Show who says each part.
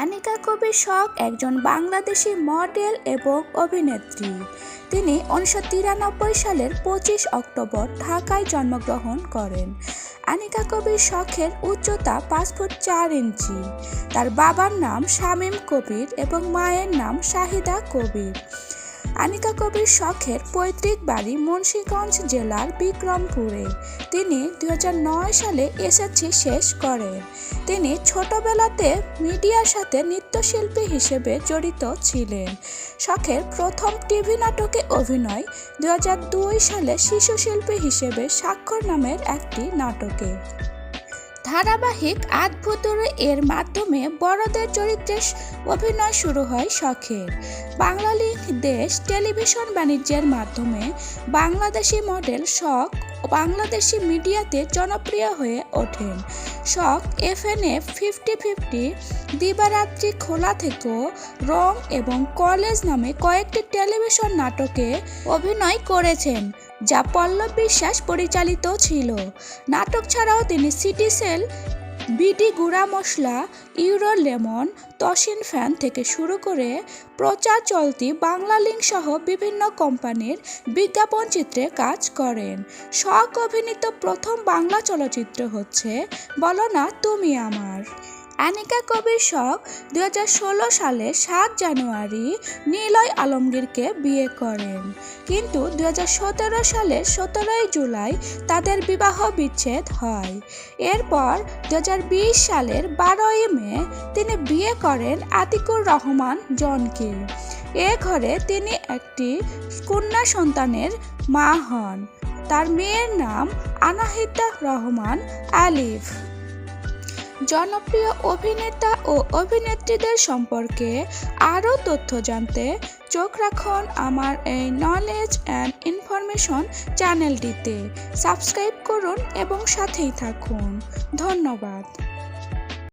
Speaker 1: আনিকা কবির শখ একজন বাংলাদেশি মডেল এবং অভিনেত্রী। তিনি উনিশশো তিরানব্বই সালের পঁচিশ অক্টোবর ঢাকায় জন্মগ্রহণ করেন। আনিকা কবির শখের উচ্চতা পাঁচ ফুট চার ইঞ্চি। তার বাবার নাম শামীম কবির এবং মায়ের নাম শাহিদা কবির। আনিকা কবির শখের পৈতৃক বাড়ি মুন্সীগঞ্জ জেলার বিক্রমপুরে। তিনি দুই হাজার নয় সালে এসএসসি শেষ করেন। তিনি ছোটবেলাতে মিডিয়ার সাথে নৃত্যশিল্পী হিসেবে জড়িত ছিলেন। শখের প্রথম টিভি নাটকে অভিনয় দুই হাজার দুই সালে শিশু শিল্পী হিসেবে স্বাক্ষর নামের একটি নাটকে। ধারাবাহিক আদভুতুরে এর মাধ্যমে বড়দের চরিত্রে অভিনয় শুরু হয় শখের। বাংলালিংক দেশ টেলিভিশন বাণিজ্যের মাধ্যমে বাংলাদেশি মডেল শখ বাংলাদেশি মিডিয়াতে জনপ্রিয় হয়ে ওঠেন। শখ F N F fifty fifty, দিবারাত্রি খোলা থেকেও রং এবং কলেজ নামে কয়েকটি টেলিভিশন নাটকে অভিনয় করেছেন, যা পল্লব বিশ্বাস পরিচালিত ছিল। নাটক ছাড়াও তিনি সিটি সেল বিডি গুঁড়া মশলা, ইউরো লেমন, তসিন ফ্যান থেকে শুরু করে প্রচার চলতি বাংলা লিঙ্ক সহ বিভিন্ন কোম্পানির বিজ্ঞাপন চিত্রে কাজ করেন। শখ অভিনীত প্রথম বাংলা চলচ্চিত্র হচ্ছে বলো না তুমি আমার। আনিকা কবির শখ দু হাজার ষোলো সালে সাত জানুয়ারি নীলয় আলমগীরকে বিয়ে করেন। কিন্তু দু হাজার সতেরো সালের সতেরোই জুলাই তাদের বিবাহ বিচ্ছেদ হয়। এরপর দু হাজার বিশ সালের বারোই মে তিনি বিয়ে করেন আতিকুর রহমান জনকে। এ ঘরে তিনি একটি কন্যা সন্তানের মা হন। তার মেয়ের নাম আনাহিতা রহমান আলিফ। জনপ্রিয় অভিনেতা ও অভিনেত্রীদের সম্পর্কে আরও তথ্য জানতে চোখ রাখুন আমার এই নলেজ অ্যান্ড ইনফরমেশন চ্যানেলটিতে সাবস্ক্রাইব করুন এবং সাথেই থাকুন। ধন্যবাদ।